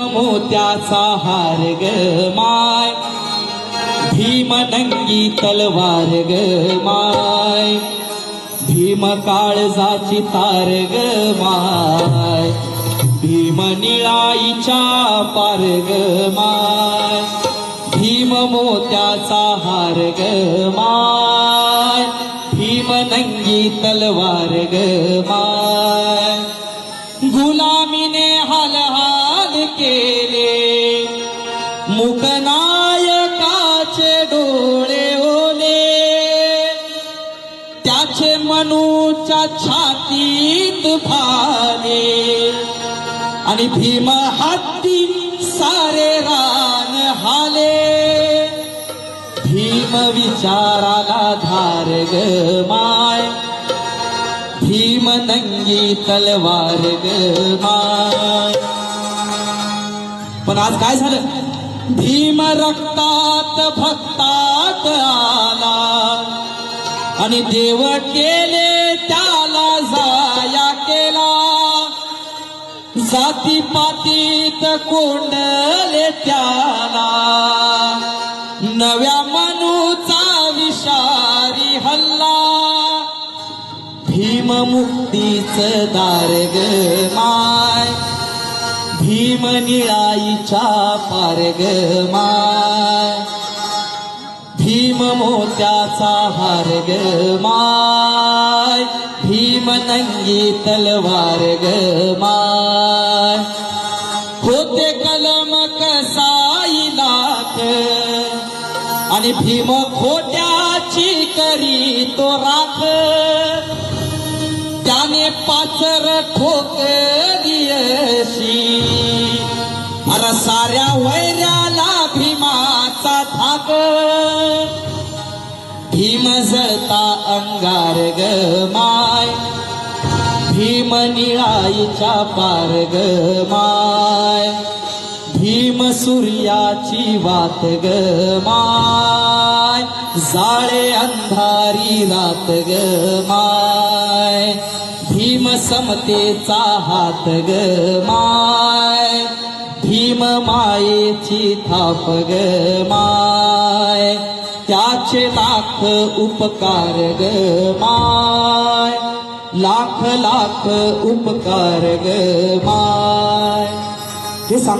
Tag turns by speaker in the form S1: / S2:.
S1: मोत्याचा हार ग माय. भीमनंगी तलवार ग माय. भीम काळजाची तार ग माय. भीम निळाईच्या पार ग माय. भीम मोत्याचा हार ग माय. भीमनंगी तलवार ग केले. मुखनायकाचे डोळे ओले. त्याचे मनूच्या छातीत भाले आणि भीम हत्ती सारे रान हाले. भीम विचाराला धार ग माय. भीम नंगी तलवार ग माय. पण आज काय झालं? भीम रक्तात भक्तात आला. आणि देव केले त्याला जाया केला. जाती पातीत कोंडले त्याला. नव्या मनूचा विषारी हल्ला. भीम मुक्तीच दार ग भीम निळाईच्या पार माय. भीम मोत्याचा हार माय. भीम नंगी तलवार ग माय. होते कलम कसाई लाख. आणि भीम खोट्याची करी तो राख. त्याने पाचर ठोकली भीमजता अंगार ग माय भीम निळाईच्या पार ग माय भीम सूर्याची वात ग माय जाळे अंधारी रात ग माय भीम समतेचा हात ग माय भीम मायेची थाप ग माय त्याचे लाख उपकार ग माय लाख लाख उपकार ग माय. हे सांग